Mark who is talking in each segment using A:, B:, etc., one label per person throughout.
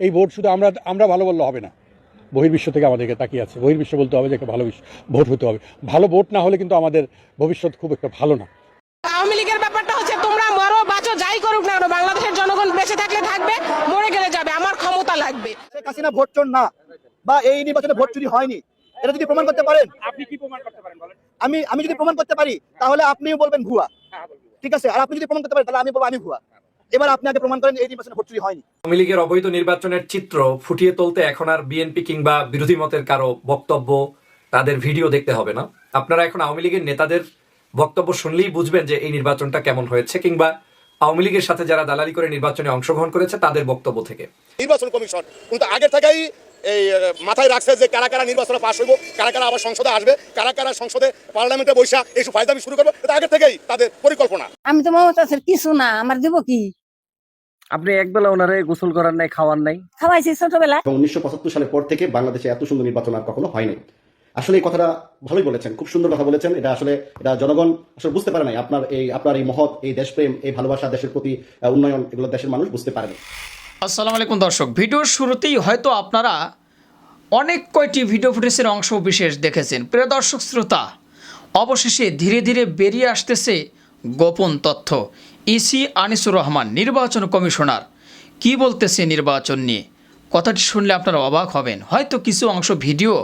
A: এই ভোট শুধু আমরা আমরা ভালো বললে হবে না। বহির্বিশ্ব থেকে আমাদেরকে তাকিয়ে আছে। বহির্বিশ্ব বলতে হবে যে একটা ভালো ভোট হতে হবে। ভালো ভোট না হলে কিন্তু আমাদের ভবিষ্যৎ খুব একটা ভালো না।
B: আওয়ামী লীগের ব্যাপারটা হচ্ছে তোমরা মরো বাঁচো যাই করুক না বাংলাদেশের জনগণ বেঁচে থাকলে থাকবে মরে গেলে যাবে। আমার ক্ষমতা লাগবে।
C: শেখ হাসিনা ভোট চোর না বা এই নির্বাচনে ভোট চুরি হয়নি। এটা যদি প্রমাণ করতে পারেন।
D: আপনি কি প্রমাণ করতে পারেন বলেন?
C: আমি আমি যদি প্রমাণ করতে পারি তাহলে আপনিও বলবেন ভুয়া। ঠিক আছে? আর আপনি যদি প্রমাণ করতে পারেন তাহলে আমি বলব আমি ভুয়া। এবার আপনি আগে প্রমাণ করেন এই নির্বাচনে ভোট চুরি হয়নি।
E: আওয়ামী লীগের অবৈধ নির্বাচনের চিত্র ফুটিয়ে তুলতে এখন আর বিএনপি কিংবা বিরোধী মতের কারও বক্তব্য তাদের ভিডিও দেখতে হবে না। আপনারা এখন আওয়ামী লীগের নেতাদের বক্তব্য শুনলেই বুঝবেন যে এই নির্বাচনটা কেমন হয়েছে কিংবা আওয়ামী লীগের সাথে যারা দালালি করে নির্বাচনে অংশগ্রহণ করেছে তাদের বক্তব্য থেকে।
F: নির্বাচন কমিশন কিন্তু আগে থেকেই এই মাথায় রাখছে যে কারা কারা নির্বাচনে পাশ হইব কারা কারা আবার সংসদে আসবে কারা কারা সংসদে পার্লামেন্টে বৈশা এইসব ফায়দামি শুরু করবে এটা আগে থেকেই তাদের পরিকল্পনা।
G: আমি তো মমতাজের কিছু না আমার দিব কি?
H: আপনি একবেলা ওনারে গোসল করার নাই খাওয়ার নাই?
G: খাওয়াইছি ছোটবেলা
I: উনিশশো পঁচাত্তর সালের পর থেকে বাংলাদেশে এত সুন্দর নির্বাচন আর কখনো হয়নি আসলে এই কথাটা ভালোই বলেছেন খুব সুন্দর কথা বলেছেন। এটা আসলে এটা জনগণ আসলে বুঝতে পারে নাই। আপনার এই আপনার এই মহৎ এই দেশপ্রেম এই ভালোবাসা দেশের প্রতি উন্নয়ন এগুলো দেশের মানুষ বুঝতে পারেনি
J: আসসালামু আলাইকুম দর্শক ভিডিওর শুরুতেই হয়তো আপনারা অনেক কয়টি ভিডিও ফুটেজের অংশ বিশেষ দেখেছেন। প্রিয় দর্শক, শ্রোতা, অবশেষে ধীরে ধীরে বেরিয়ে আসতেছে গোপন তথ্য। ইসি আনিসুর রহমান, নির্বাচন কমিশনার, কি বলতেছে নির্বাচন নিয়ে? কথাটি শুনলে আপনারা অবাক হবেন। হয়তো কিছু অংশ ভিডিও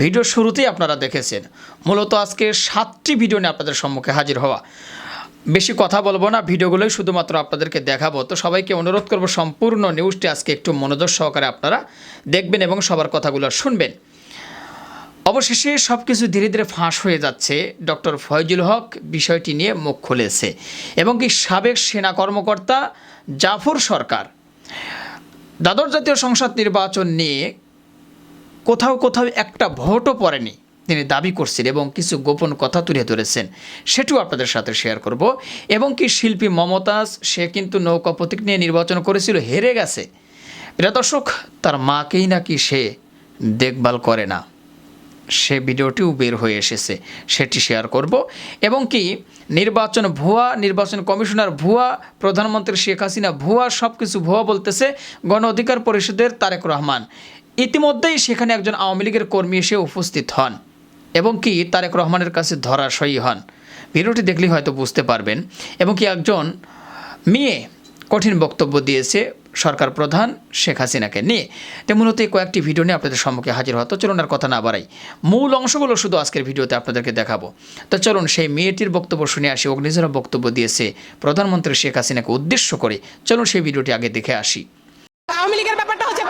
J: ভিডিওর শুরুতেই আপনারা দেখেছেন। মূলত আজকে সাতটি ভিডিও নিয়ে আপনাদের সম্মুখে হাজির হওয়া। বেশি কথা বলব না, ভিডিওগুলোই শুধুমাত্র আপনাদেরকে দেখাবো। তো সবাইকে অনুরোধ করব সম্পূর্ণ নিউজটি আজকে একটু মনোযোগ সহকারে আপনারা দেখবেন এবং সবার কথাগুলো শুনবেন। অবশেষে সব কিছু ধীরে ধীরে ফাঁস হয়ে যাচ্ছে ডক্টর ফয়জুল হক বিষয়টি নিয়ে মুখ খুলেছে এবং কি সাবেক সেনা কর্মকর্তা জাফর সরকার। দ্বাদশ জাতীয় সংসদ নির্বাচন নিয়ে কোথাও কোথাও একটা ভোটও পড়েনি। তিনি দাবি করছেন এবং কিছু গোপন কথা তুলে ধরেছেন। সেটিও আপনাদের সাথে শেয়ার করব। এবং কি শিল্পী মমতাজ, সে কিন্তু নৌকা প্রতীক নিয়ে নির্বাচন করেছিল, হেরে গেছে। প্রিয় দর্শক, তার মাকেই নাকি সে দেখভাল করে না। সে ভিডিওটিও বের হয়ে এসেছে, সেটি শেয়ার করব। এবং কি নির্বাচন ভুয়া, নির্বাচন কমিশনার ভুয়া, প্রধানমন্ত্রী শেখ হাসিনা ভুয়া সব কিছু ভুয়া বলতেছে গণ অধিকার পরিষদের তারেক রহমান। ইতিমধ্যেই সেখানে একজন আওয়ামী লীগের কর্মী এসে উপস্থিত হন। এবং কি তারেক রহমানের কাছে ধরাশয়ী হন। ভিডিওটি দেখলেই হয়তো বুঝতে পারবেন। এবং কি একজন মেয়ে কঠিন বক্তব্য দিয়েছে সরকার প্রধান শেখ হাসিনাকে নিয়ে। তো মূলত কয়েকটি ভিডিও নিয়ে আপনাদের সম্মুখে হাজির হতো চলুন আর কথা না বাড়াই। মূল অংশগুলো শুধু আজকের ভিডিওতে আপনাদেরকে দেখাবো। তো চলুন সেই মেয়েটির বক্তব্য শুনে আসি। অগ্নিজরা বক্তব্য দিয়েছে প্রধানমন্ত্রী শেখ হাসিনাকে উদ্দেশ্য করে। চলুন সেই ভিডিওটি আগে দেখে আসি।
B: আওয়ামী লীগের ব্যাপারটা হচ্ছে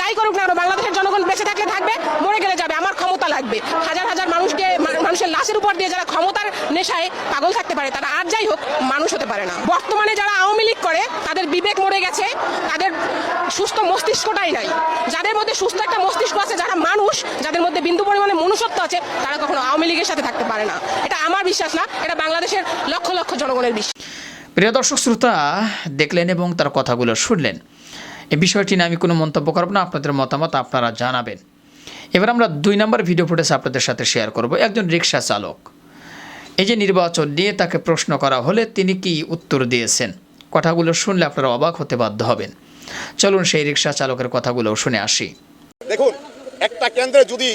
B: যাই করুক না বাংলাদেশের জনগণ বেঁচে থাকলে থাকবে, মরে গেলে যাবে, আমার ক্ষমতা লাগবে। হাজার হাজার মানুষকে মানুষের লাশের উপর দিয়ে যারা ক্ষমতার নেশায় পাগল থাকতে পারে, তারা আর যাই হোক, মানুষ হতে পারে না। বর্তমানে যারা আওয়ামী লীগ করে, তাদের বিবেক মরে গেছে, তাদের সুস্থ মস্তিষ্কটাই নাই। যাদের মধ্যে সুস্থ একটা মস্তিষ্ক আছে, যারা মানুষ, যাদের মধ্যে বিন্দু পরিমাণে মনুষ্যত্ব আছে, তারা কখনো আওয়ামী লীগের সাথে থাকতে পারে না। এটা আমার বিশ্বাস না, এটা বাংলাদেশের লক্ষ লক্ষ জনগণের বিশ্বাস।
J: প্রিয় দর্শক, শ্রোতা দেখলেন এবং তার কথাগুলো শুনলেন। এই বিষয়টি নিয়ে আমি কোনো মন্তব্য করব না, আপনাদের মতামত আপনারা জানাবেন। এবার আমরা দুই নম্বর ভিডিও ফুটেজ আপনাদের সাথে শেয়ার করব, একজন রিক্সা চালক। এই যে নির্বাচন নিয়ে তাকে প্রশ্ন করা হলে তিনি কি উত্তর দিয়েছেন? কথাগুলো শুনলে আপনারা অবাক হতে বাধ্য হবেন। চলুন সেই রিক্সা চালকের কথাগুলো শুনে আসি।
F: দেখুন, একটা কেন্দ্রে যদি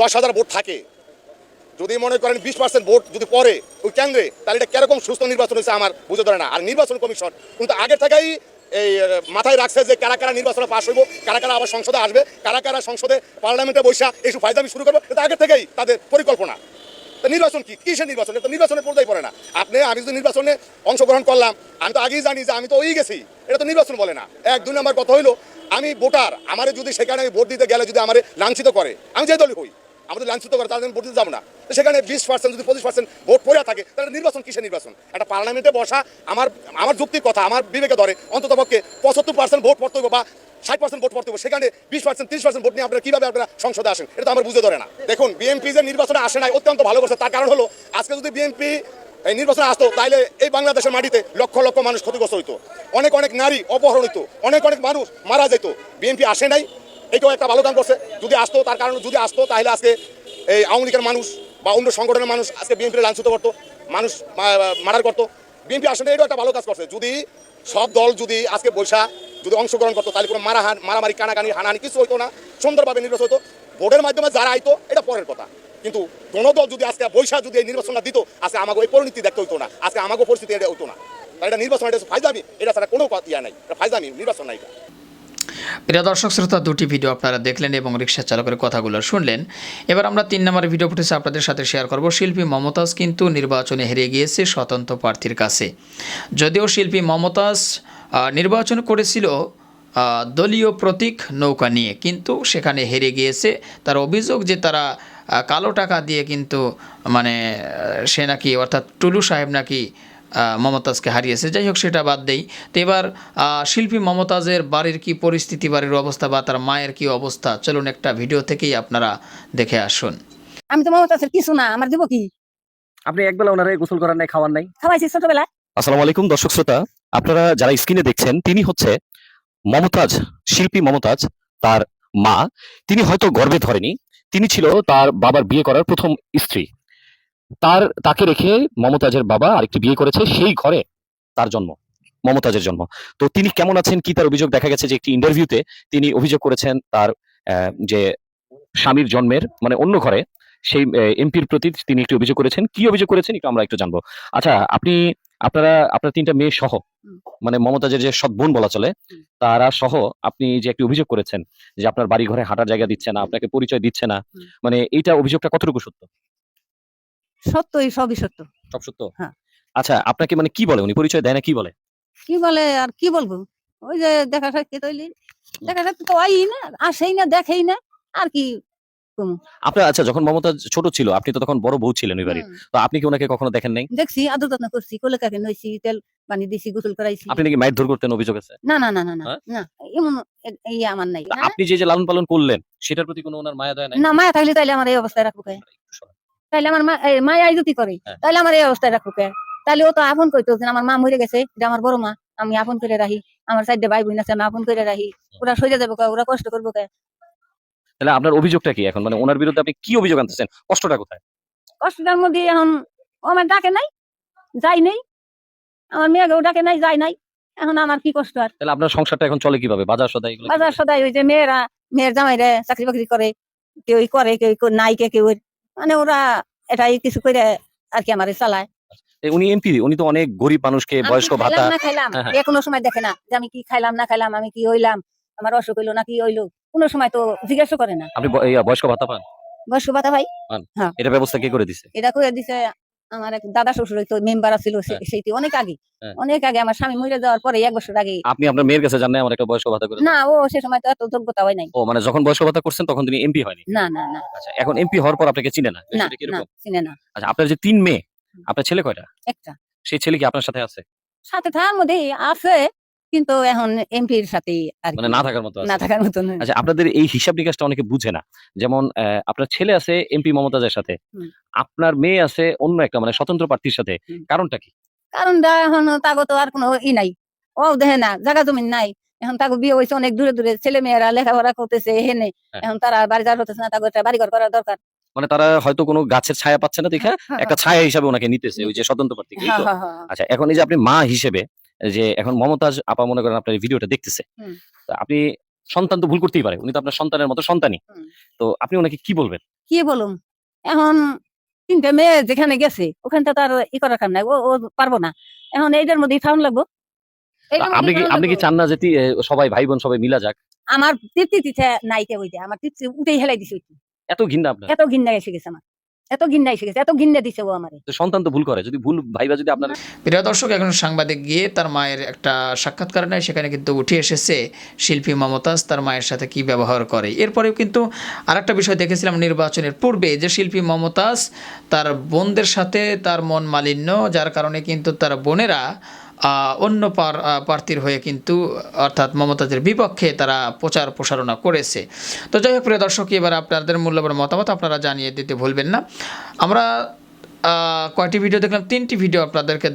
F: দশ হাজার ভোট থাকে, যদি মনে করেন বিশ পার্সেন্ট ভোট যদি পরে ওই কেন্দ্রে, তাহলে এটা কীরকম সুস্থ নির্বাচন হয়েছে আমার বুঝে ধরে না। আর নির্বাচন কমিশন, কিন্তু আগে থেকেই এই মাথায় রাখছে যে কারা কারা নির্বাচনে পাশ হইব, কারা কারা আবার সংসদে আসবে, কারা কারা সংসদে পার্লামেন্টে বৈশা এইসব ফায়দামি শুরু করবে এটা আগে থেকেই তাদের পরিকল্পনা। তা নির্বাচন কি? কিসের নির্বাচন? এটা তো নির্বাচনের পর্যায়ে পড়ে না। আপনি, আমি যদি নির্বাচনে অংশগ্রহণ করলাম, আমি তো আগেই জানি যে আমি তো ওই গেছি। এটা তো নির্বাচন বলে না। এক, দুই নম্বর কথা হইল, আমি ভোটার, আমারে যদি সেখানে ভোট দিতে গেলে যদি আমার লাঞ্ছিত করে, আমি যে দলই হই। আমাদের লাঞ্ছিত করে তাদের ভোট দিতে যাব না। সেখানে বিশ পার্সেন্ট যদি পঁচিশ পার্সেন্ট ভোট পড়ে থাকে, তাহলে নির্বাচন কিসের নির্বাচন? একটা পার্লামেন্টে বসা, আমার আমার যুক্তির কথা, আমার বিবেকে ধরে, অন্তত পক্ষে পঁচাত্তর পার্সেন্ট ভোট পড়তে হবে বা ষাট পার্সেন্ট ভোট পড়তে হবে সেখানে বিশ পার্সেন্ট তিরিশ পার্সেন্ট ভোট নিয়ে আপনারা কীভাবে আপনারা সংসদে আসেন? এটা তো আমার বুঝে ধরে না। দেখুন বিএনপি যে নির্বাচনে আসে নাই, অত্যন্ত ভালো করছে, তার কারণ হলো, আজকে যদি বিএনপি এই নির্বাচনে আসতো তাহলে এই বাংলাদেশের মাটিতে লক্ষ লক্ষ মানুষ ক্ষতিগ্রস্ত হইতো। অনেক অনেক নারী অপহরণ হইতো অনেক অনেক মানুষ মারা যেত বিএনপি আসে নাই এটাও একটা ভালো কাম করছে। যদি আসতো, তার কারণে যদি আসতো, তাহলে আজকে এই আওয়ামী লীগের মানুষ বা অন্য সংগঠনের মানুষ আজকে বিএনপি লাঞ্ছিত করতো, মানুষ মারার করতো। বিএনপি আসলে এটাও একটা ভালো কাজ করছে। যদি সব দল যদি আজকে বৈশা যদি অংশগ্রহণ করতো, তাহলে কোনো মারা মারামারি, কানাকানি, হানাহানি কিছু হইতো না, সুন্দরভাবে নির্বাচন হতো ভোটের মাধ্যমে যারা আইতো, এটা পরের কথা। কিন্তু কোনো দল যদি আজকে বৈশাখ যদি এই নির্বাচনটা দিত, আজকে আমাকে ওই পরিণতি দেখতে হইতো না। আজকে আমাকে পরিস্থিতি এটা হতো না। তাই এটা নির্বাচন, এটা ফাইজামি এটা ছাড়া কোনো ইয়া নাই। এটা ফাইজামি নির্বাচন নাই এটা।
J: প্রিয় দর্শক, শ্রোতা, দুটি ভিডিও আপনারা দেখলেন এবং রিক্সা চালকের কথাগুলো শুনলেন। এবার আমরা তিন নম্বর ভিডিও ফুটেছে আপনাদের সাথে শেয়ার করব। শিল্পী মমতাজ কিন্তু নির্বাচনে হেরে গিয়েছে স্বতন্ত্র প্রার্থীর কাছে। যদিও শিল্পী মমতাজ নির্বাচন করেছিল দলীয় প্রতীক নৌকা নিয়ে, কিন্তু সেখানে হেরে গিয়েছে। তার অভিযোগ যে তারা কালো টাকা দিয়ে কিন্তু মানে সে নাকি অর্থাৎ টুলু সাহেব নাকি মমতাজকে হারিয়েছে। যাই হোক সেটা বাদ দেই। তো এবার শিল্পী মমতাজের বাড়ির কি পরিস্থিতি বাড়ির অবস্থা বা তার মায়ের কি অবস্থা চলুন একটা ভিডিও থেকেই আপনারা দেখে আসুন।
G: আমি তো মমতাজের কিছু না আমার দিব কি?
H: আপনি একবেলা ওনারে গোসল করার নাই খাওয়ার নাই?
G: খাওয়াইছি ছোটবেলা
D: আসসালামু আলাইকুম দর্শক শ্রোতা। আপনারা যারা স্ক্রিনে দেখছেন তিনি হচ্ছে মমতাজ শিল্পী মমতাজ তার মা। তিনি হয়তো গর্বে ধরেনি। তিনি ছিল তার বাবার বিয়ে করার প্রথম স্ত্রী। তার তাকে রেখে মমতাজের বাবা আরেকটি বিয়ে করেছে সেই ঘরে তার জন্ম মমতাজের জন্ম। তো তিনি কেমন আছেন কি তার অভিযোগ দেখা গেছে যে একটি ইন্টারভিউতে তিনি অভিযোগ করেছেন তার যে স্বামীর জন্মের মানে অন্য ঘরে সেই এমপির প্রতি তিনি একটি অভিযোগ করেছেন। কি অভিযোগ করেছেন একটু আমরা একটু জানব। আচ্ছা আপনি আপনারা আপনার তিনটা মেয়ে সহ মানে মমতাজের যে সৎ বোন বলা চলে তারা সহ আপনি যে একটি অভিযোগ করেছেন যে আপনার বাড়ি ঘরে হাঁটার জায়গা দিচ্ছে না আপনাকে পরিচয় দিচ্ছে না মানে এইটা অভিযোগটা কতটুকু সত্য?
G: সত্যই সবই সত্য।
D: সব সত্য?
G: হ্যাঁ।
D: আচ্ছা আপনাকে মানে কি বলে? উনি পরিচয় দেয় না কি বলে?
G: কি বলে আর কি বলব? ওই যে দেখা সাক্ষী তৈলি দেখা সাক্ষী তো আই না আসেই না দেখেই না আর কি
D: আপনার আচ্ছা যখন মমতাজ ছোট ছিল আপনি তো তখন বড় বউ ছিলেন ওই বাড়ির। তো আপনি কি ওনাকে কখনো দেখেন নাই?
G: দেখছি আদর যত্ন করছি কোলে কাকে নইছি তেল পানি দিছি গোসল করাইছি।
D: আপনি নাকি মাইট ধর করতেন অভিযোগ আছে?
G: না না না না না
D: হ্যাঁ?
G: এমন এই আমার নাই।
D: আপনি যে যে লালন পালন করলেন সেটার প্রতি কোনো ওনার মায়া দয়া নাই?
G: না মায়া থাকলে তাইলে আমার এই অবস্থায় রাখব কে তাইলে আমার মা- এই মায়া যদি করে। তাহলে আমার এই অবস্থায় রাখব কে? তাইলে ও তো আপন কইতো যে আমার মা মরে গেছে এটা আমার বড় মা আমি আপন করে রাখি। আমার সাইডে ভাই বোন আছে আমি আপন করে রাখি। ওরা সরে যাব কে ওরা কষ্ট করব কে?
D: তাহলে আপনার অভিযোগটা কি এখন? মানে ওনার বিরুদ্ধে আপনি কি অভিযোগ আনতেছেন? কষ্টটা কোথায়?
G: কষ্টটার মধ্যে এখন ও আমার ডাকে নাই যাই নেই। আমার মেয়েকেও ডাকে নাই যাই নাই। এখন আমার কি কষ্ট আর?
D: তাহলে আপনার সংসারটা এখন চলে কীভাবে? বাজার সদাই এগুলো
G: বাজার? সদাই ওই যে মেয়েরা মেয়ের জামাইরা চাকরি বাকরি করে কেউ করে কেউ নাই কে কেউ মানে ওরা এটাই কিছু করে আর কি আমার চালায়।
D: উনি এমপি উনি তো অনেক গরিব মানুষকে বয়স্ক ভাতা।
G: না খাইলাম?
D: হ্যাঁ, হ্যাঁ।
G: কোনো সময় দেখে না যে আমি কি খাইলাম না খাইলাম আমি কি হইলাম আমার অসুখ হইল না কি হইল কোনো সময় তো জিজ্ঞাসা করে না।
D: আপনি বয়স্ক ভাতা পান?
G: বয়স্ক ভাতা ভাই?
D: এটা ব্যবস্থা কে করে দিছে?
G: এটা করে দিছে আমার এক দাদা শ্বশুর তো মেম্বার ছিল। সেইটি অনেক আগে।
D: হ্যাঁ।
G: অনেক আগে আমার স্বামী মরে যাওয়ার পরে এক বছর আগে
D: আপনি আপনার মেয়ের কাছে জানেন আমার একটা বয়স্ক ভাতা করে
G: না ও সে সময় তো এত যোগ্যতা হয় নাই।
D: ও মানে যখন বয়স্ক ভাতা করছেন তখন তিনি এমপি হয়নি।
G: না না না।
D: আচ্ছা এখন এমপি হওয়ার পর আপনাকে চিনে না?
G: না? চিনে না।
D: আচ্ছা আপনার যে তিন মেয়ে আপনার ছেলে কয়টা?
G: একটা।
D: সেই ছেলে কি আপনার সাথে আছে?
G: সাথে থাকার মধ্যে আছে কিন্তু এখন এমপির সাথে আর
D: মানে না থাকার মতো
G: না থাকার মতন
D: আচ্ছা আপনাদের এই হিসাব নিকাশটা অনেকে বুঝে না। যেমন আপনার ছেলে আছে এমপি মমতাজের সাথে। আপনার মেয়ে আছে অন্য একটা মানে স্বতন্ত্র প্রার্থীর সাথে। কারণটা কি?
G: কারণ দা এখন তাগো তো আর কোনো ই নাই। ও দেখে না জায়গা জমিন নাই। এখন তাগো বিয়ে হয়েছে অনেক দূরে দূরে। ছেলে মেয়েরা লেখাপড়া করতেছে হেনে
D: হ্যাঁ।
G: এখন তারা বাড়ি যাওয়ার হতেছে না তাগো একটা বাড়ি ঘর করা দরকার।
D: মানে তারা হয়তো কোনো গাছের ছায়া পাচ্ছে না দেখে
G: হ্যাঁ,
D: একটা ছায়া হিসাবে ওনাকে নিতেছে ওই যে স্বতন্ত্র প্রার্থী
G: হ্যাঁ? হ্যাঁ, হ্যাঁ।
D: আচ্ছা এখন এই যে আপনি মা হিসেবে যে এখন মমতাজ আপা মনে করেন আপনার ভিডিওটা দেখতেছে। আপনি সন্তান তো ভুল করতেই পারে উনি তো আপনার সন্তানের মতো সন্তানই। তো আপনি ওনাকে কি বলবেন?
G: কি বলুম? এখন তিনটে মেয়ে যেখানে গেছে ওখানটা তার ই করার কাম নাই ও পারব না। এখন এইটার মধ্যেই থাউন লাগবো।
D: আপনি কি আপনি কি চান না যে সবাই ভাই বোন সবাই মিলা যাক?
G: আমার তৃপ্তি তিথে নাই কে ওইটা আমার তৃপ্তি উঠেই হেলাই দিছে
D: এত ঘৃণা আপনার?
G: এত ঘিন্না এসে গেছে আমার। এত ঘিন্না এসে গেছে এত ঘিন্না দিছে ও আমারে।
D: সন্তান তো ভুল করে যদি ভুল ভাইবা যদি আপনার
J: প্রিয় দর্শক এখন সাংবাদিক গিয়ে তার মায়ের একটা সাক্ষাৎকার নেয় সেখানে কিন্তু উঠে এসেছে শিল্পী মমতাজ তার মায়ের সাথে কি ব্যবহার করে। এরপরেও কিন্তু আরেকটা বিষয় দেখেছিলাম নির্বাচনের পূর্বে যে শিল্পী মমতাজ তার বোনদের সাথে তার মন মালিন্য যার কারণে কিন্তু তার বোনেরা অন্য পার- প্রার্থীর হয়ে কিন্তু, অর্থাৎ মমতাজের বিপক্ষে তারা প্রচার প্রসারণা করেছে। তো যাই হোক, প্রিয় দর্শক, এবার আপনাদের মূল্যবান মতামত আপনারা জানিয়ে দিতে ভুলবেন না। আমরা কয়টি ভিডিও দেখলাম? তিনটি ভিডিও আপনাদেরকে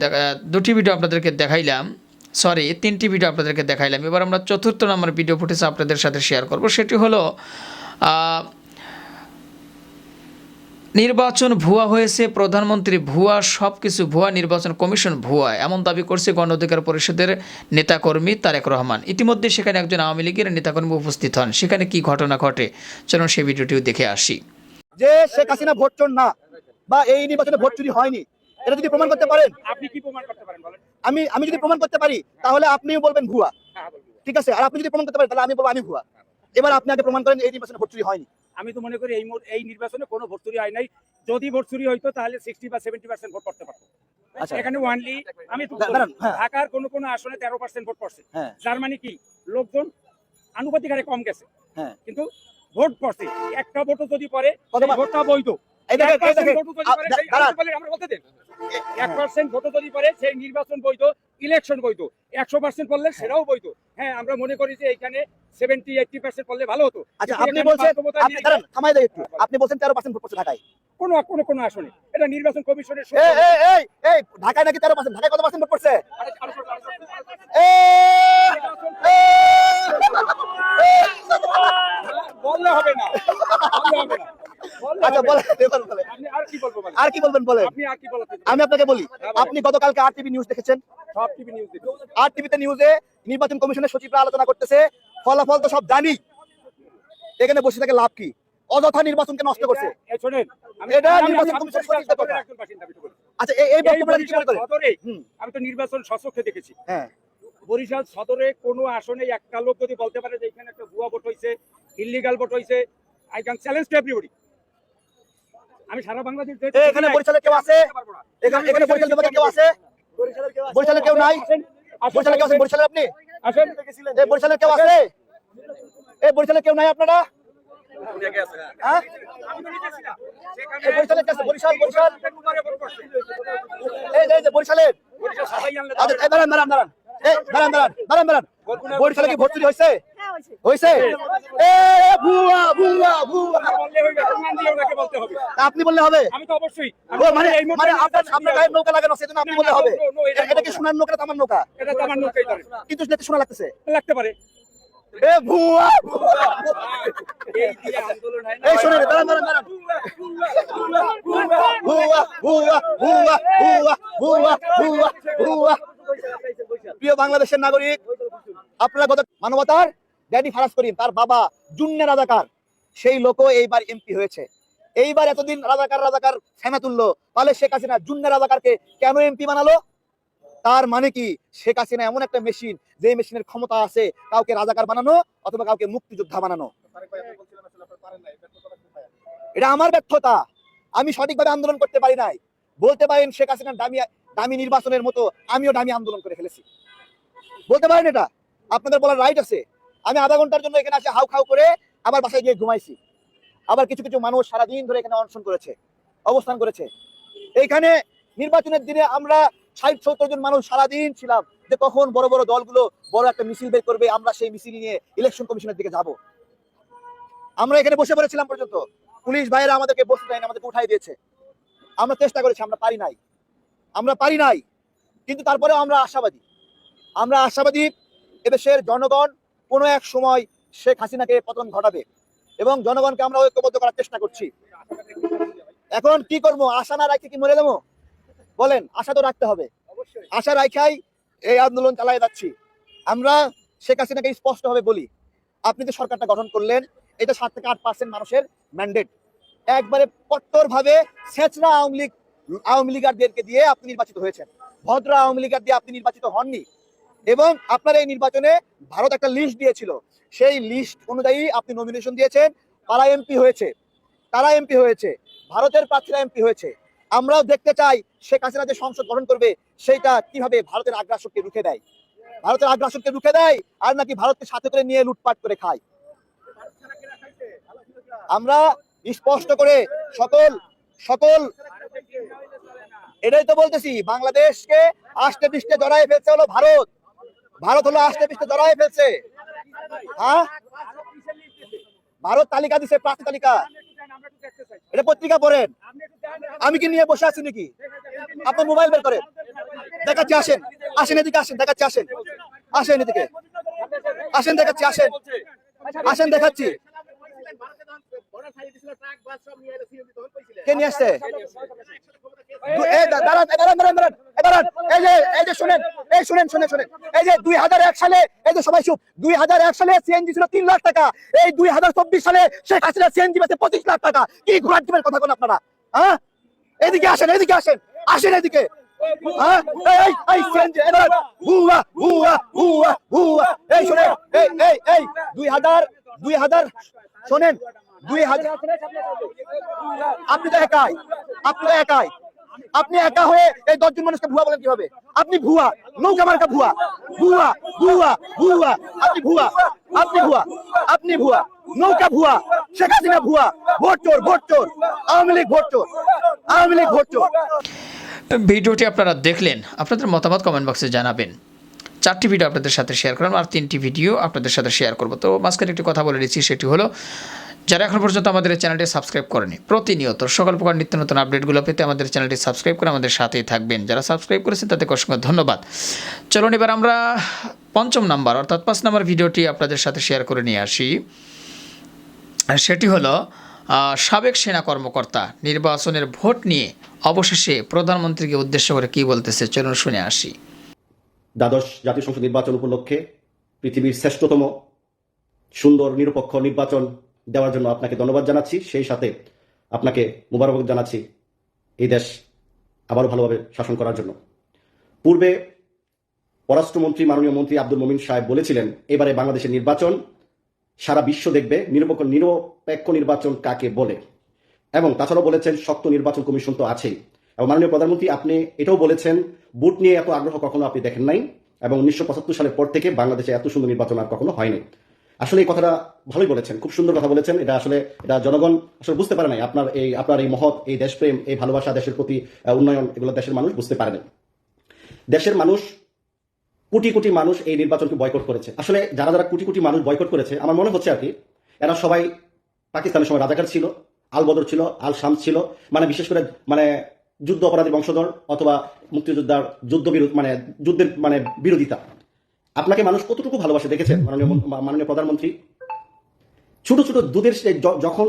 J: দুটি ভিডিও আপনাদেরকে দেখাইলাম। সরি তিনটি ভিডিও আপনাদেরকে দেখাইলাম। এবার আমরা চতুর্থ নম্বর ভিডিও ফুটেজ আপনাদের সাথে শেয়ার করব। সেটি হলো নির্বাচন ভুয়া হয়েছে প্রধানমন্ত্রী ভুয়া সব কিছু ভুয়া নির্বাচন কমিশন ভুয়া এমন দাবি করছে গণ অধিকার পরিষদের নেতাকর্মী তারেক রহমান। ইতিমধ্যে সেখানে একজন আওয়ামী লীগের নেতাকর্মী উপস্থিত হন। সেখানে কি ঘটনা ঘটে? চলুন সেই ভিডিওটিও দেখে আসি।
C: যে শেখ হাসিনা ভোট চোর না বা এই নির্বাচনে ভোট চুরি হয়নি এটা যদি প্রমাণ করতে পারেন?
K: আপনি কি প্রমাণ করতে পারেন বলেন?
C: আমি আমি যদি প্রমাণ করতে পারি তাহলে আপনিও বলবেন ভুয়া। ঠিক আছে? আর আপনি যদি প্রমাণ করতে পারেন তাহলে আমি বলব আমি ভুয়া। এবার আপনি আগে প্রমাণ করেন এই নির্বাচনে ভোট চুরি হয়নি।
K: আমি তো মনে করি এই এই নির্বাচনে কোনো ভোট চুরি হয় নাই। যদি ভোট চুরি হইতো তাহলে সিক্সটি বা সেভেন্টি পার্সেন্ট ভোট করতে পারতো।
C: আচ্ছা।
K: এখানে ওয়ানলি আমি
C: হ্যাঁ।
K: ঢাকার কোন কোন আসনে তেরো পার্সেন্ট ভোট পড়ছে।
C: হ্যাঁ।
K: যার মানে কি? লোকজন আনুপাতিক হারে কম গেছে।
C: হ্যাঁ।
K: কিন্তু ভোট পড়ছে। একটা ভোটও যদি
C: পরে
K: ভোটটা বৈধ।
C: এই দেখেন, এই
K: 1%
C: দেখেন,
K: ভোটও যদি
C: আ,
K: পড়ে,
C: দা-
K: সেই-
C: দাঁড়ান।
K: আমি বলি, আমরা বলতে দেন। এক পার্সেন্ট ভোটও যদি পড়ে সেই নির্বাচন বৈধ ইলেকশন বৈধ। একশো পার্সেন্ট পড়লে সেটাও বৈধ। হ্যাঁ আমরা মনে করি যে এখানে সেভেন্টি এইটি পার্সেন্ট পড়লে ভালো হতো।
C: আচ্ছা আপনি বলছেন
K: বাস্তবতা
C: আপনি
K: নিয়ে
C: দাঁড়ান থামাই দেয় একটু। আপনি বলছেন তেরো পার্সেন্ট ভোট পড়ছে ঢাকায়।
K: কোনো কোনো কোনো আসনে এটা নির্বাচন কমিশনের
C: এই এই এই এই ঢাকায় নাকি তেরো পার্সেন্ট ঢাকায় কত পার্সেন্ট ভোট পড়ছে?
K: বললে হবে না। বললে হবে না। বললে
C: আচ্ছা বলেন?
K: আর কি
C: বলবেন বলেন। আমি আপনাকে বলি আপনি গতকালকে আর টিভি নিউজ দেখেছেন? আর টিভিতে নিউজে নির্বাচন কমিশনের সচিবরা আলোচনা করতেছে ফলাফল তো সব জানি। এখানে বসে থেকে লাভ কি? অযথা নির্বাচনকে নষ্ট করছে। এটা নির্বাচন
K: বলি।
C: আচ্ছা এই-
K: আমি তো নির্বাচন সচক্ষে দেখেছি।
C: হ্যাঁ।
K: বরিশাল সদরে কোনো আসনে একটা লোক যদি বলতে পারে যে এখানে একটা ভুয়া ভোট হয়েছে ইলিগাল ভোট হয়েছে I can challenge to everybody আমি সারা বাংলাদেশ
C: এখানে কেউ আছে? এখানে এখানে বরিশাল কেউ আছে? বরিশালে কেউ নাই? কেউ আপনি?
K: আসেন।
C: এই বরিশালে কেউ আছে? এই বরিশালে কেউ নাই আপনারা? বরিশালের দাঁড়ান দাঁড়ান দাঁড়ান দাঁড়ান দাঁড়ান দাঁড়ান। বরিশালে কি ভর্তি হয়েছে? হয়েছে। এ ভুয়া ভুয়া ভুয়া।
K: বললে হইবে, প্রমাণ দিয়ে ওনাকে বলতে হবে।
C: আপনি বললে হবে?
K: আমি তো অবশ্যই।
C: মানে মানে আপনার আপনার গায়ের নৌকা লাগানো সেজন্য আপনি বললে হবে।
K: এটা
C: কি সোনার নৌকা না তামার নৌকা?
K: এটা আমার নৌকাই
C: কিন্তু শোনা লাগতেছে।
K: লাগতে পারে।
C: এ ভুয়া ভুয়া।
K: এই দিয়ে আন্দোলন হয় না।
C: এই শোনেন দাঁড়ান দাঁড়ান দাঁড়ান। ভুয়া ভুয়া ভুয়া ভুয়া ভুয়া ভুয়া ভুয়া। প্রিয় বাংলাদেশের নাগরিক আপনারা গত মানবতার ড্যাডি ফারাজ করিম, তার বাবা জুন্নে রাজাকার। সেই লোকও এইবার এমপি হয়েছে। এইবার এতদিন রাজাকার রাজাকার ফেনা তুললো। তাহলে শেখ হাসিনা জুন্নে রাজাকারকে কেন এমপি বানালো? তার মানে কি? শেখ হাসিনা এমন একটা মেশিন যে মেশিনের ক্ষমতা আছে, কাউকে রাজাকার বানানো অথবা কাউকে মুক্তিযোদ্ধা বানানো। এটা আমার ব্যর্থতা। আমি সঠিকভাবে আন্দোলন করতে পারি নাই। বলতে পারেন শেখ হাসিনার দামি দামি নির্বাচনের মতো আমিও দামি আন্দোলন করে ফেলেছি। বলতে পারেন এটা? আপনাদের বলার রাইট আছে। আমি আধা ঘণ্টার জন্য এখানে আসে হাউ খাউ করে আবার বাসায় গিয়ে ঘুমাইছি। আবার কিছু কিছু মানুষ সারাদিন ধরে এখানে অনশন করেছে, অবস্থান করেছে। এইখানে নির্বাচনের দিনে আমরা ষাট, সত্তর জন মানুষ সারাদিন ছিলাম যে কখন বড় বড় দলগুলো বড় একটা মিছিল বের করবে, আমরা সেই মিছিল নিয়ে ইলেকশন কমিশনের দিকে যাব। আমরা এখানে বসে পড়েছিলাম পর্যন্ত। পুলিশ ভাইয়েরা আমাদেরকে বসতে দেয়নি আমাদেরকে উঠাই দিয়েছে। আমরা চেষ্টা করেছি, আমরা পারি নাই। আমরা পারি নাই, কিন্তু তারপরেও আমরা আশাবাদী। আমরা আশাবাদী এদেশের জনগণ কোনো এক সময় শেখ হাসিনাকে পতন ঘটাবে এবং জনগণকে আমরা ঐক্যবদ্ধ করার চেষ্টা করছি। এখন কি করব? আশা না রাখতে কি মরে যাব? বলেন আশা তো রাখতে হবে। আশা রাখাই এই আন্দোলন চালিয়ে যাচ্ছি। আমরা শেখ হাসিনাকে স্পষ্ট ভাবে বলি আপনি যে সরকারটা গঠন করলেন এটা সাত থেকে আট পার্সেন্ট মানুষের ম্যান্ডেট একবারে কট্টর ভাবে সেচরা আওয়ামী লীগ আওয়ামী লীগারদেরকে দিয়ে আপনি নির্বাচিত হয়েছেন। ভদ্র আওয়ামী লীগার দিয়ে আপনি নির্বাচিত হননি। এবং আপনার এই নির্বাচনে ভারত একটা লিস্ট দিয়েছিল। সেই লিস্ট অনুযায়ী আপনি নমিনেশন দিয়েছেন। তারা এমপি হয়েছে। তারা এমপি হয়েছে। ভারতের প্রার্থীরা এমপি হয়েছে। আমরাও দেখতে চাই শেখ হাসিনা যে সংসদ গঠন করবে, সেইটা কীভাবে ভারতের আগ্রাসনকে রুখে দেয়। ভারতের আগ্রাসনকে রুখে দেয় আর নাকি ভারতকে সাথে করে নিয়ে লুটপাট করে খায়। আমরা স্পষ্ট করে সকল সকল, এটাই তো বলতেছি, বাংলাদেশকে আষ্টে পৃষ্ঠে জড়াই ফেলছে হলো ভারত। ভারত হলো আষ্টে পৃষ্ঠে জড়াই ফেলছে। হ্যাঁ? ভারত তালিকা দিছে, প্রার্থী তালিকা। এটা পত্রিকা পড়েন। আমি কি নিয়ে বসে আছি নাকি? আপনার মোবাইল বের করেন। দেখাচ্ছি, আসেন। আসেন এদিকে, আসেন, দেখাচ্ছি, আসেন। আসেন এদিকে। আসেন, দেখাচ্ছি, আসেন। আসেন, দেখাচ্ছি। কে নিয়ে আসছে? এই শুনেন এই, দুই হাজার দুই হাজার, শোনেন, দুই হাজার আপনি তো একাই, আপনি তো একাই। আপনি একা হয়ে এই দশজন মানুষকে ভুয়া বলেন কি হবে আপনি ভুয়া, নৌকা মার্কা ভুয়া। ভুয়া ভুয়া ভুয়া। আপনি ভুয়া আপনি ভুয়া আপনি ভুয়া। নৌকা ভুয়া, শেখ হাসিনা ভুয়া। ভোট চোর ভোট চোর। আওয়ামী লীগ ভোট চোর। আওয়ামী লীগ ভোট চোর।
J: ভিডিওটি আপনারা দেখলেন, আপনাদের মতামত কমেন্ট বক্সে জানাবেন। চারটি ভিডিও আপনাদের সাথে শেয়ার করলাম আর তিনটি ভিডিও আপনাদের সাথে শেয়ার করব। তো মাঝখানে একটি কথা বলে দিচ্ছি সেটি হলো যারা এখন পর্যন্ত আমাদের চ্যানেলটি সাবস্ক্রাইব করেনি, প্রতিনিয়ত সকল প্রকার নিত্য নতুন আপডেটগুলো পেতে আমাদের চ্যানেলটি সাবস্ক্রাইব করে আমাদের সাথেই থাকবেন। যারা সাবস্ক্রাইব করেছেন তাদেরকে অসংখ্য ধন্যবাদ। চলুন এবার আমরা পঞ্চম নাম্বার, অর্থাৎ পাঁচ নাম্বার ভিডিওটি আপনাদের সাথে শেয়ার করে নিয়ে আসি। সেটি হলো সাবেক সেনা কর্মকর্তা নির্বাচনের ভোট নিয়ে অবশেষে প্রধানমন্ত্রীকে উদ্দেশ্য করে কি বলতেছে, চলুন শুনে আসি।
I: দ্বাদশ জাতীয় সংসদ নির্বাচন উপলক্ষে পৃথিবীর শ্রেষ্ঠতম সুন্দর নিরপেক্ষ নির্বাচন দেওয়ার জন্য আপনাকে ধন্যবাদ জানাচ্ছি। সেই সাথে আপনাকে মুবারক জানাচ্ছি এই দেশ আবারও ভালোভাবে শাসন করার জন্য। পূর্বে পররাষ্ট্রমন্ত্রী, মাননীয় মন্ত্রী আব্দুল মমিন সাহেব বলেছিলেন, এবারে বাংলাদেশের নির্বাচন সারা বিশ্ব দেখবে, নিরপেক্ষ নিরপেক্ষ নির্বাচন কাকে বলে? এবং তাছাড়াও বলেছেন, শক্ত নির্বাচন কমিশন তো আছেই। এবং মাননীয় প্রধানমন্ত্রী, আপনি এটাও বলেছেন, বুট নিয়ে এত আগ্রহ কখনো আপনি দেখেন নাই এবং উনিশশো পঁচাত্তর সালের পর থেকে বাংলাদেশে এত সুন্দর নির্বাচন আর কখনো হয়নি। আসলে এই কথাটা ভালোই বলেছেন, খুব সুন্দর কথা বলেছেন। এটা আসলে, এটা জনগণ আসলে বুঝতে পারে নাই। আপনার এই আপনার এই মহৎ, এই দেশপ্রেম, এই ভালোবাসা দেশের প্রতি উন্নয়ন, এগুলো দেশের মানুষ বুঝতে পারে নাই। দেশের মানুষ, কোটি কোটি মানুষ এই নির্বাচনকে বয়কট করেছে। আসলে যারা যারা কোটি কোটি মানুষ বয়কট করেছে, আমার মনে হচ্ছে আর কি, এরা সবাই পাকিস্তানের সময় রাজাকার ছিল আল বদর ছিল আল শামস ছিল মানে বিশেষ করে মানে যুদ্ধ অপরাধী বংশধর অথবা মুক্তিযোদ্ধার যুদ্ধ বিরোধ মানে যুদ্ধের মানে বিরোধিতা। আপনাকে মানুষ কতটুকু ভালোবাসে দেখেছেন? মাননীয় মাননীয় প্রধানমন্ত্রী? ছোট ছোট দুধের যখন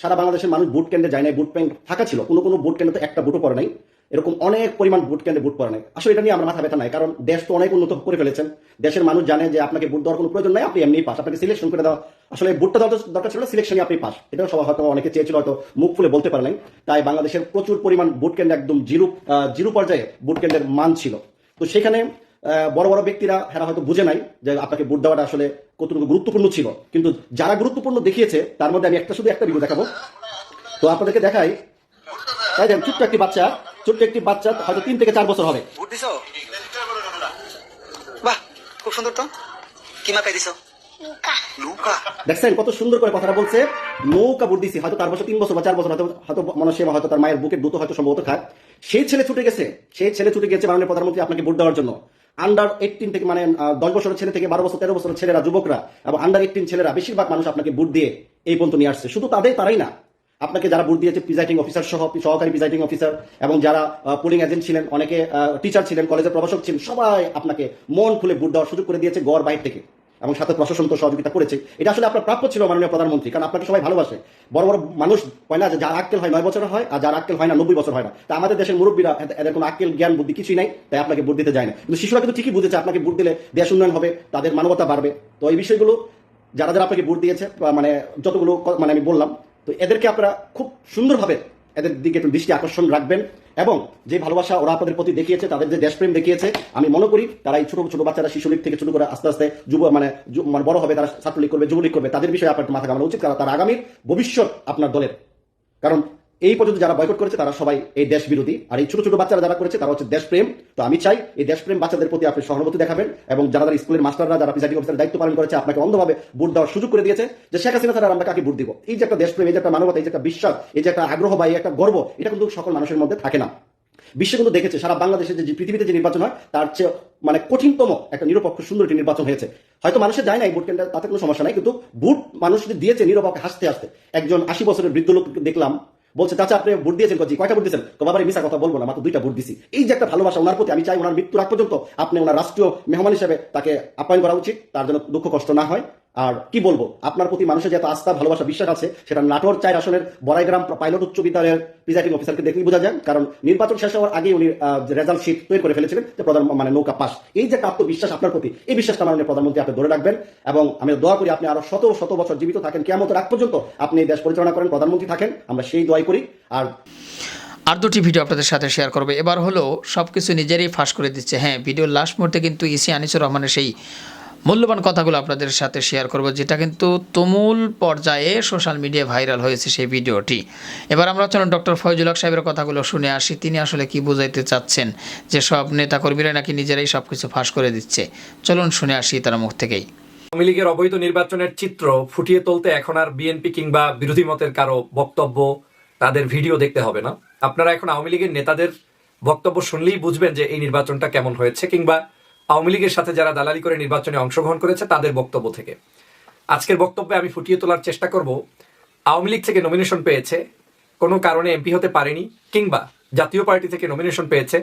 I: সারা বাংলাদেশের মানুষ বুট কেন্দ্রে যায় নাই বুট প্যান্ট ফাঁকা ছিল কোনো কোনো বুট কেন্দ্রে তো একটা বুটও পড়ে নাই এরকম অনেক পরিমাণ বুট কেন্দ্রে বুট পড়ে নাই। আসলে এটা নিয়ে আমার মাথা ব্যথা নাই কারণ দেশ তো অনেক উন্নত করে ফেলেছেন। দেশের মানুষ জানে যে আপনাকে বুট দেওয়ার কোনো প্রয়োজন নাই আপনি এমনি পাস। আপনাকে সিলেকশন করে দেওয়া আসলে বুটটা দেওয়ার দরকার ছিল সিলেকশনই আপনি পাস। এটাও সবাই হয়তো অনেকে চেয়েছিল হয়তো মুখ ফুলে বলতে পারে নাই। তাই বাংলাদেশের প্রচুর পরিমাণ বুট কেন্দ্রে একদম জিরো জিরো পর্যায়ে বুট কেন্দ্রের মান ছিল। তো সেখানে বড় বড় ব্যক্তিরা এরা হয়তো বুঝে নাই যে আপনাকে ভোট দেওয়াটা আসলে কতটুকু গুরুত্বপূর্ণ ছিল। কিন্তু যারা গুরুত্বপূর্ণ দেখিয়েছে তার মধ্যে আমি একটা শুধু একটা ভিডিও দেখাবো। তো আপনাদেরকে দেখাই। তাই দেন ছোট্ট একটি বাচ্চা ছোট্ট একটি বাচ্চা হয়তো তিন থেকে চার বছর হবে।
L: বাহ খুব সুন্দর তো। কি মাকাই দিছো?
I: দেখছেন কত সুন্দর করে কথাটা বলছে। নৌকা ভোট দিছি হয়তো তার বছর তিন বছর বা চার বছর হয়তো হয়তো মানুষ সে হয়তো তার মায়ের বুকের দুটো হয়তো সম্ভবত খায় সেই ছেলে ছুটে গেছে। সেই ছেলে ছুটে গেছে মাননীয় প্রধানমন্ত্রী আপনাকে ভোট দেওয়ার জন্য। আন্ডার এইটিন থেকে মানে দশ বছরের ছেলে থেকে বারো বছর, তেরো বছরের ছেলেরা, যুবকরা এবং আন্ডার এইটিন ছেলেরা বেশিরভাগ মানুষ আপনাকে বুট দিয়ে এই পর্যন্ত নিয়ে আসছে। শুধু তাদের, তারাই না। আপনাকে যারা বুট দিয়েছে প্রিজাইডিং অফিসার সহ, সহকারী প্রিজাইডিং অফিসার এবং যারা পোলিং এজেন্ট ছিলেন, অনেকে টিচার ছিলেন কলেজের প্রভাষক ছিলেন, সবাই আপনাকে মন খুলে বুট দেওয়ার সুযোগ করে দিয়েছে গড় বাইর থেকে। এবং সাথে প্রশাসন তো সহযোগিতা করেছে। এটা আসলে আপনার প্রাপ্য ছিল মাননীয় প্রধানমন্ত্রী, কারণ আপনাকে সবাই ভালোবাসে। বড় বড় মানুষ হয় না যার আক্কেল হয় নয় বছর হয়, আর যার আক্কেল হয় না নব্বই বছর হয় না। তা আমাদের দেশের মুরব্বীরা এদের- কোনো আক্কেল জ্ঞান বুদ্ধি কিছুই নাই, তাই আপনাকে ভোট দিতে যায় না। কিন্তু শিশুরা কিন্তু ঠিকই বুঝেছে, আপনাকে ভোট দিলে দেশ উন্নয়ন হবে, তাদের মানবতা বাড়বে। তো এই বিষয়গুলো যারা যারা আপনাকে ভোট দিয়েছে মানে যতগুলো মানে আমি বললাম, তো এদেরকে আপনারা খুব সুন্দরভাবে এদের দিকে একটু দৃষ্টি আকর্ষণ রাখবেন। এবং যে ভালোবাসা ওরা আপনাদের প্রতি দেখিয়েছে, তাদের যে দেশপ্রেম দেখিয়েছে, আমি মনে করি তারা এই ছোট ছোট বাচ্চারা, শিশুলীগ থেকে শুরু করে আস্তে আস্তে যুব মানে মানে বড় হবে, তারা ছাত্রলীগ করবে, যুবলীগ করবে, তাদের বিষয়ে আপনার মাথা কামানো উচিত, কারণ তার আগামীর ভবিষ্যৎ আপনার দলের। কারণ এই পর্যন্ত যারা বয়কট করেছে, তারা সবাই এই দেশ বিরোধী। আর এই ছোট ছোট বাচ্চারা যারা করেছে, তারা হচ্ছে দেশপ্রেম তো আমি চাই এই দেশপ্রেম বাচ্চাদের প্রতি আপনি সহানুভূতি দেখাবেন এবং যারা যারা স্কুলের মাস্টাররা, যারা প্রিজাইডিং অফিসার দায়িত্ব পালন করেছে, আপনাকে অন্ধভাবে ভোট দেওয়ার সুযোগ করে দিয়েছে যে শেখ হাসিনা আর আমরা কাকে ভোট দিব? এই যে একটা দেশপ্রেম এই যে একটা মানবতা, এই যে একটা বিশ্বাস, এই যে একটা আগ্রহ বা এই একটা গর্ব, এটা কিন্তু সকল মানুষের মধ্যে থাকে না। বিশ্ব কিন্তু দেখেছে, সারা বাংলাদেশে যে পৃথিবীতে যে নির্বাচন হয়, তার চেয়ে মানে কঠিনতম একটা নিরপেক্ষ, সুন্দর একটি নির্বাচন হয়েছে। হয়তো মানুষের যায় না এই ভোট কেন্দ্রে, তাতে কোনো সমস্যা নাই, কিন্তু ভোট মানুষ দিয়েছে, নিরপেক্ষ, হাসতে হাসতে। একজন আশি বছরের বৃদ্ধ লোক দেখলাম বলছে, চাচা, আপনি ভোট দিয়েছেন কজি, কয়টা ভোট দিয়েছেন? তো বাবার মিশা কথা বলব না, মাত্র দুইটা ভোট দিছি। এই যে একটা ভালোবাসা, ওনার প্রতি আমি চাই, ওনার মৃত্যুর আগ পর্যন্ত আপনি ওনার রাষ্ট্রীয় মেহমান হিসেবে তাকে আপ্যায়ন করা উচিত, তার জন্য দুঃখ কষ্ট না হয়। আর কি বলব? আপনার প্রতি মানুষের যে এত আস্থা, ভালোবাসা, বিশ্বাস আছে, সেটা নাটোর চার আসনের বড়াইগ্রাম পাইলট উচ্চ বিদ্যালয়ের প্রিজাইডিং অফিসারকে দেখলেই বোঝা যায়। কারণ নির্বাচন শেষ হওয়ার আগে উনি রেজাল্ট শিট তৈরি করে ফেলেছিলেন, যে প্রধান মানে নৌকা পাস। এই যে আত্মবিশ্বাস আপনার প্রতি, এই বিশ্বাসটা মাননীয় প্রধানমন্ত্রী আপনি ধরে রাখবেন এবং আমি দোয়া করি আপনি আরও শত শত বছর জীবিত থাকেন। কেমন রাখ পর্যন্ত আপনি দেশ পরিচালনা করেন, প্রধানমন্ত্রী থাকেন। আমরা সেই দোয়াই করি। আর
J: আর দুটি ভিডিও আপনাদের সাথে শেয়ার করবে। এবার হলো সব কিছু নিজেরই ফাঁস করে দিচ্ছে। হ্যাঁ ভিডিওর লাস্ট মুহূর্তে কিন্তু ইসি আনিসুর রহমানের সেই মূল্যবান কথাগুলো আপনাদের সাথে শেয়ার করব, যেটা কিন্তু তুমুল পর্যায়ে সোশ্যাল মিডিয়ায় ভাইরাল হয়েছে সেই ভিডিওটি। এবার আমরা চলুন ডক্টর ফয়জুল হক সাহেবের কথাগুলো শুনে আসি, তিনি আসলে কি বোঝাইতে চাচ্ছেন, যে সব নেতাকর্মীরা নাকি নিজেরাই সব কিছু ফাঁস করে দিচ্ছে। চলুন শুনে আসি তার মুখ থেকেই।
E: আওয়ামী লীগের অবৈধ নির্বাচনের চিত্র ফুটিয়ে তুলতে এখন আর বিএনপি কিংবা বিরোধী মতের কারও বক্তব্য তাদের ভিডিও দেখতে হবে না। আপনারা এখন আওয়ামী লীগের নেতাদের বক্তব্য শুনলেই বুঝবেন যে এই নির্বাচনটা কেমন হয়েছে কিংবা আওয়ামী লীগের সাথে যারা দালালি করে নির্বাচনে অংশগ্রহণ করেছে, তাদের বক্তব্য থেকে। আজকের বক্তব্যে আমি ফুটিয়ে তোলার চেষ্টা করব, আওয়ামী লীগ থেকে নমিনেশন পেয়েছে, কোনো কারণে এমপি হতে পারেনি, কিংবা জাতীয় পার্টি থেকে নমিনেশন পেয়েছে,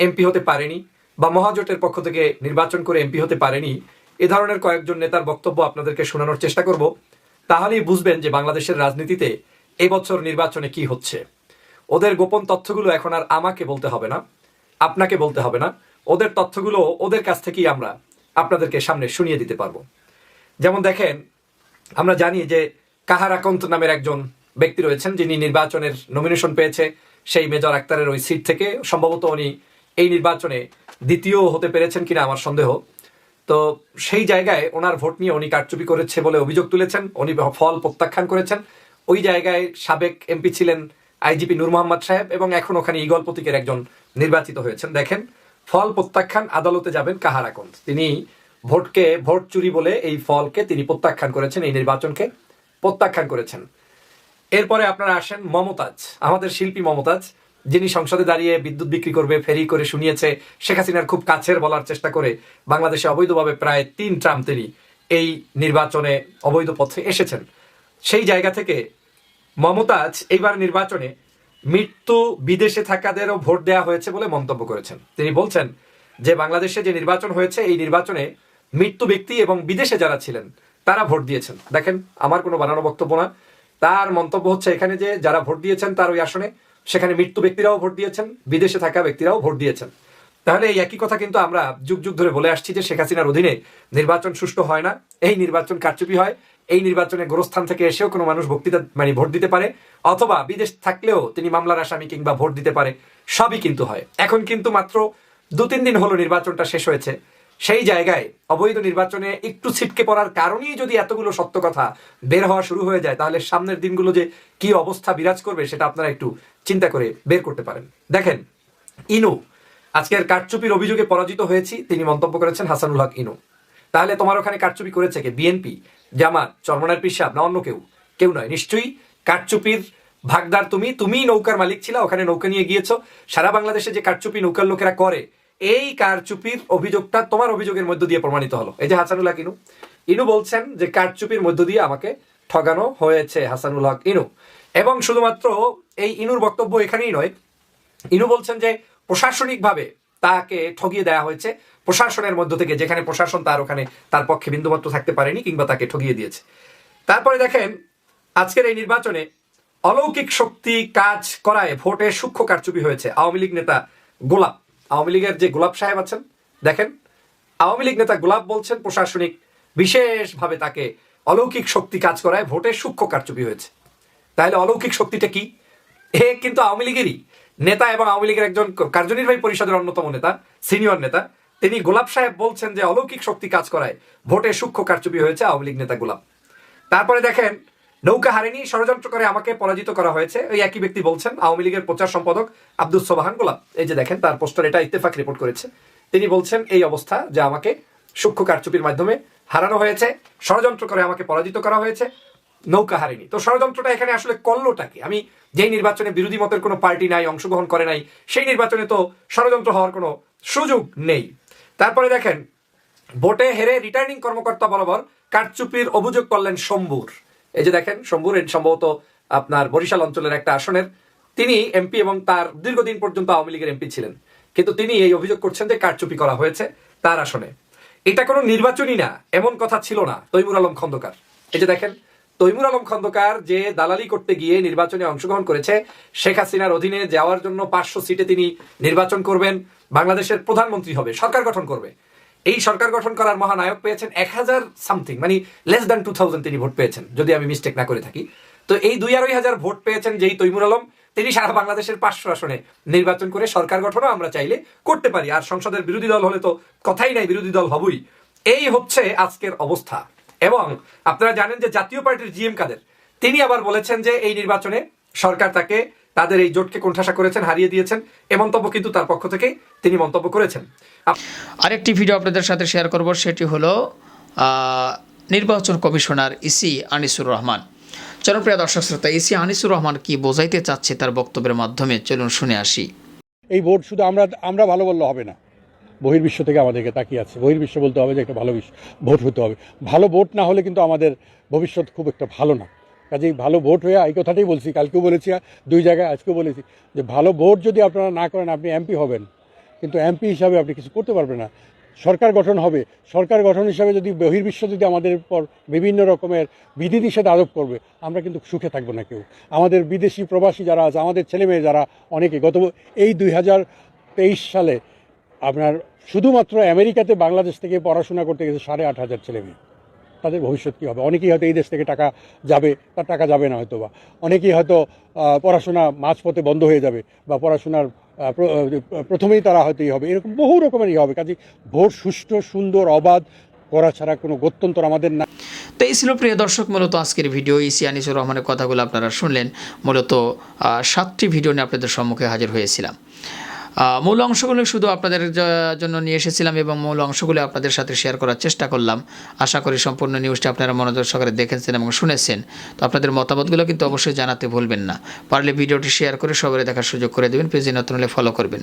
E: এমপি হতে পারেনি, বা মহাজোটের পক্ষ থেকে নির্বাচন করে এমপি হতে পারেনি, এ ধরনের কয়েকজন নেতার বক্তব্য আপনাদেরকে শোনানোর চেষ্টা করব। তাহলেই বুঝবেন যে বাংলাদেশের রাজনীতিতে এবছর নির্বাচনে কি হচ্ছে। ওদের গোপন তথ্যগুলো এখন আর আমাকে বলতে হবে না, আপনাকে বলতে হবে না। ওদের তথ্যগুলো ওদের কাছ থেকেই আমরা আপনাদেরকে সামনে শুনিয়ে দিতে পারব। যেমন দেখেন, আমরা জানি যে কাহার আকন্ত নামের একজন ব্যক্তি রয়েছেন যিনি নির্বাচনের নমিনেশন পেয়েছে। সেই মেজর আক্তারের ওই সিট থেকে সম্ভবত উনি এই নির্বাচনে দ্বিতীয় হতে পেরেছেন কিনা আমার সন্দেহ। তো সেই জায়গায় ওনার ভোট নিয়ে উনি কারচুপি করেছে বলে অভিযোগ তুলেছেন। উনি ফল প্রত্যাখ্যান করেছেন। ওই জায়গায় সাবেক এমপি ছিলেন আইজিপি নূর মোহাম্মদ সাহেব এবং এখন ওখানে ইগল প্রতীকের একজন নির্বাচিত হয়েছেন। দেখেন ফল প্রত্যাখ্যান আদালতে যাবেন কাহার আকন্দ তিনি ভোটকে ভোট চুরি বলে এই ফলকে তিনি প্রত্যাখ্যান করেছেন, এই নির্বাচনকে প্রত্যাখ্যান করেছেন। এরপরে আপনারা আসেন মমতাজ, আমাদের শিল্পী মমতাজ, যিনি সংসদে দাঁড়িয়ে বিদ্যুৎ বিক্রি করবে, ফেরি করে শুনিয়েছে, শেখ হাসিনার খুব কাছের বলার চেষ্টা করে বাংলাদেশে অবৈধভাবে প্রায় তিন ট্রাম তিনি এই নির্বাচনে অবৈধ পথে এসেছেন। সেই জায়গা থেকে মমতাজ এইবার নির্বাচনে মৃত্যু বিদেশে থাকাদেরও ভোট দেওয়া হয়েছে বলে মন্তব্য করেছেন। তিনি বলছেন যে, বাংলাদেশে যে নির্বাচন হয়েছে, এই নির্বাচনে মৃত্যু ব্যক্তি এবং বিদেশে যারা ছিলেন, তারা ভোট দিয়েছেন। দেখেন, আমার কোনো বানানো বক্তব্য না। তার মন্তব্য হচ্ছে এখানে যে, যারা ভোট দিয়েছেন তার ওই আসনে, সেখানে মৃত্যু ব্যক্তিরাও ভোট দিয়েছেন, বিদেশে থাকা ব্যক্তিরাও ভোট দিয়েছেন। তাহলে এই একই কথা কিন্তু আমরা যুগ যুগ ধরে বলে আসছি যে, শেখ হাসিনার অধীনে নির্বাচন সুষ্ঠু হয় না। এই নির্বাচন কারচুপি হয়। এই নির্বাচনে গোরস্থান থেকে এসেও কোনো মানুষ বক্তৃতা মানে ভোট দিতে পারে, অথবা বিদেশ থাকলেও তিনি মামলার আসামি কিংবা ভোট দিতে পারে, সবই কিন্তু হয়। এখন কিন্তু মাত্র দু তিন দিন হলো নির্বাচনটা শেষ হয়েছে। সেই জায়গায় অবৈধ নির্বাচনে একটু ছিটকে পড়ার কারণেই যদি এতগুলো সত্য কথা বের হওয়া শুরু হয়ে যায়, তাহলে সামনের দিনগুলো যে কি অবস্থা বিরাজ করবে সেটা আপনারা একটু চিন্তা করে বের করতে পারেন। দেখেন, ইনু, আজকের কারচুপির অভিযোগে পরাজিত হয়েছি, তিনি মন্তব্য করেছেন হাসানুল হক ইনু। তাহলে তোমার ওখানে কারচুপি করেছে কে? বিএনপি। জামাত চরমনার পিসাব, না অন্য কেউ? কেউ নয়, নিশ্চয়ই কারচুপির ভাগদার তুমি তুমি নৌকার মালিক ছিল, ওখানে নৌকা নিয়ে গিয়েছো। সারা বাংলাদেশে যে কারচুপি নৌকার লোকেরা করে, এই কারচুপির অভিযোগটা তোমার অভিযোগের মধ্য দিয়ে প্রমাণিত হলো। এই যে হাসানুল হক ইনু ইনু বলছেন যে কারচুপির মধ্য দিয়ে আমাকে ঠগানো হয়েছে হাসানুল হক ইনু। এবং শুধুমাত্র এই ইনুর বক্তব্য এখানেই নয়, ইনু বলছেন যে প্রশাসনিকভাবে তাকে ঠগিয়ে দেওয়া হয়েছে প্রশাসনের মধ্য থেকে, যেখানে প্রশাসন তার ওখানে, তার পক্ষে বিন্দুমাত্র থাকতে পারেনি কিংবা তাকে ঠগিয়ে দিয়েছে। তারপরে দেখেন, আজকের এই নির্বাচনে অলৌকিক শক্তি কাজ করায় ভোটে সূক্ষ্ম কারচুপি হয়েছে। আওয়ামী লীগ নেতা গোলাপ, আওয়ামী লীগের যে গোলাপ সাহেব আছেন, দেখেন, আওয়ামী লীগ নেতা গোলাপ বলছেন প্রশাসনিক বিশেষভাবে তাকে অলৌকিক শক্তি কাজ করায় ভোটে সূক্ষ্ম কারচুপি হয়েছে। তাহলে অলৌকিক শক্তিটা কি? এ কিন্তু আওয়ামী লীগেরই। নেতা এবং আওয়ামী লীগের একজন কার্যনির্বাহী পরিষদের অন্যতম নেতা, সিনিয়র নেতা, তিনি গোলাপ সাহেব বলছেন যে অলৌকিক শক্তি কাজ করায় ভোটে সূক্ষ্ম কারচুপি হয়েছে আওয়ামী লীগ নেতা গোলাপ। তারপরে দেখেন, নৌকা হারেনি, ষড়যন্ত্র করে আমাকে পরাজিত করা হয়েছে। ওই একই ব্যক্তি বলছেন, আওয়ামী লীগের প্রচার সম্পাদক আব্দুল সোবাহান গোলাপ। এই যে দেখেন, তার পোস্টার এটা ইত্তেফাক রিপোর্ট করেছে। তিনি বলছেন, এই অবস্থা যে আমাকে সূক্ষ্ম কারচুপির মাধ্যমে হারানো হয়েছে, ষড়যন্ত্র করে আমাকে পরাজিত করা হয়েছে নৌকা হারেনি। তো ষড়যন্ত্রটা এখানে আসলে করলোটা কি? আমি যেই নির্বাচনে বিরোধী মতের কোনো পার্টি নাই, অংশগ্রহণ করে নাই, সেই নির্বাচনে তো ষড়যন্ত্র হওয়ার কোনো সুযোগ নেই। তারপরে দেখেন, ভোটে হেরে রিটার্নিং কর্মকর্তা বরাবর কারচুপির অভিযোগ করলেন শম্ভুর। এই যে দেখেন, শম্ভুর সম্ভবত আপনার বরিশাল অঞ্চলের একটা আসনের। তিনি এমপি এবং তার দীর্ঘদিন পর্যন্ত আওয়ামী লীগের এমপি ছিলেন। কিন্তু তিনি এই অভিযোগ করছেন যে কারচুপি করা হয়েছে তার আসনে। এটা কোনো নির্বাচনই না, এমন কথা ছিল না তৈমুর আলম খন্দকার। এই যে দেখেন তৈমুর আলম খন্দকার যে দালালি করতে গিয়ে নির্বাচনে অংশগ্রহণ করেছে, শেখ হাসিনার অধীনে যাওয়ার জন্য পাঁচশো সিটে তিনি নির্বাচন করবেন, বাংলাদেশের প্রধানমন্ত্রী হবে, সরকার গঠন করবে। এই সরকার গঠন করার মহানায়ক পেয়েছেন এক হাজার সামথিং মানে লেস দ্যান টু থাউজেন্ড তিনি ভোট পেয়েছেন, যদি আমি মিস্টেক না করে থাকি। তো এই দুই আড়াই হাজার ভোট পেয়েছেন যেই তৈমুর আলম, তিনি সারা বাংলাদেশের পাঁচশো আসনে নির্বাচন করে সরকার গঠনও আমরা চাইলে করতে পারি, আর সংসদের বিরোধী দল হলে তো কথাই নাই, বিরোধী দল হবই। এই হচ্ছে আজকের অবস্থা। এবং আপনারা জানেন যে জাতীয় পার্টির জিএম কাদের। তিনি আবার বলেছেন যে এই নির্বাচনে সরকার তাকে তাদের এই জোটকে কোণঠাসা করেছেন হারিয়ে দিয়েছেন এ মন্তব্য কিন্তু তার পক্ষ থেকে তিনি মন্তব্য করেছেন।
J: আরেকটি ভিডিও আপনাদের সাথে শেয়ার করব সেটি হলো আহ, নির্বাচন কমিশনার ইসি আনিসুর রহমান। জনপ্রিয় দর্শক শ্রোতা ইসি আনিসুর রহমান কি বোঝাইতে চাচ্ছে তার বক্তব্যের মাধ্যমে? চলুন শুনে আসি।
A: এই ভোট শুধু আমরা আমরা ভালো বললে হবে না। বহির্বিশ্ব থেকে আমাদেরকে তাকিয়ে আছে। বহির্বিশ্ব বলতে হবে যে একটা ভালো বিশ্ব, ভোট হতে হবে। ভালো ভোট না হলে কিন্তু আমাদের ভবিষ্যৎ খুব একটা ভালো না। কাজেই ভালো ভোট হয়ে এই কথাটাই বলছি, কালকেও বলেছি দুই জায়গায় আজকেও বলেছি যে ভালো ভোট যদি আপনারা না করেন, আপনি এমপি হবেন। কিন্তু এমপি হিসাবে আপনি কিছু করতে পারবেন না। সরকার গঠন হবে। সরকার গঠন হিসাবে যদি বহির্বিশ্ব যদি আমাদের উপর বিভিন্ন রকমের বিধিনিষেধ আরোপ করবে, আমরা কিন্তু সুখে থাকব না কেউ। আমাদের বিদেশি প্রবাসী যারা আছে, আমাদের ছেলেমেয়ে যারা অনেকে, গত এই দুই হাজার তেইশ সালে আপনার শুধুমাত্র আমেরিকাতে বাংলাদেশ থেকে পড়াশোনা করতে গেছে সাড়ে আট হাজার ছেলেমেয়ে তাদের ভবিষ্যৎ কী হবে? অনেকেই হয়তো এই দেশ থেকে টাকা যাবে, তার টাকা যাবে না হয়তো বা অনেকেই হয়তো পড়াশোনা মাঝপথে বন্ধ হয়ে যাবে বা পড়াশোনার প্রথমেই তারা হয়তো ই হবে। এরকম বহু রকমের ই হবে। কাজে ভোট সুষ্ঠু, সুন্দর, অবাধ করা ছাড়া কোনো গত্যন্তর আমাদের না।
J: তো এই ছিল প্রিয় দর্শক, মূলত আজকের ভিডিও। ইসি আনিসুর রহমানের কথাগুলো আপনারা শুনলেন। মূলত সাতটি ভিডিও নিয়ে আপনাদের সম্মুখে হাজির হয়েছিলাম। মূল অংশগুলো শুধু আপনাদের জন্য নিয়ে এসেছিলাম এবং মূল অংশগুলো আপনাদের সাথে শেয়ার করার চেষ্টা করলাম। আশা করি সম্পূর্ণ নিউজটি আপনারা মনোযোগ সহকারে দেখেছেন এবং শুনেছেন। তো আপনাদের মতামতগুলো কিন্তু অবশ্যই জানাতে ভুলবেন না। পারলে ভিডিওটি শেয়ার করে সবাই দেখার সুযোগ করে দেবেন। পেজে নতুন হলে ফলো করবেন।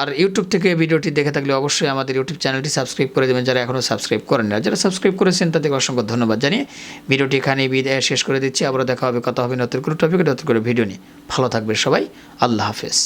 J: আর ইউটিউব থেকে ভিডিওটি দেখে থাকলে অবশ্যই আমাদের ইউটিউব চ্যানেলটি সাবস্ক্রাইব করে দেবেন। যারা এখনও সাবস্ক্রাইব করেন না, যারা সাবস্ক্রাইব করেছেন তাদেরকে অসংখ্য ধন্যবাদ জানিয়ে ভিডিওটি এখানেই বিদায় শেষ করে দিচ্ছি। আবারও দেখা হবে, কথা হবে নতুন করে টপিক নতুন করে ভিডিও নিয়ে। ভালো থাকবে সবাই। আল্লাহ হাফেজ।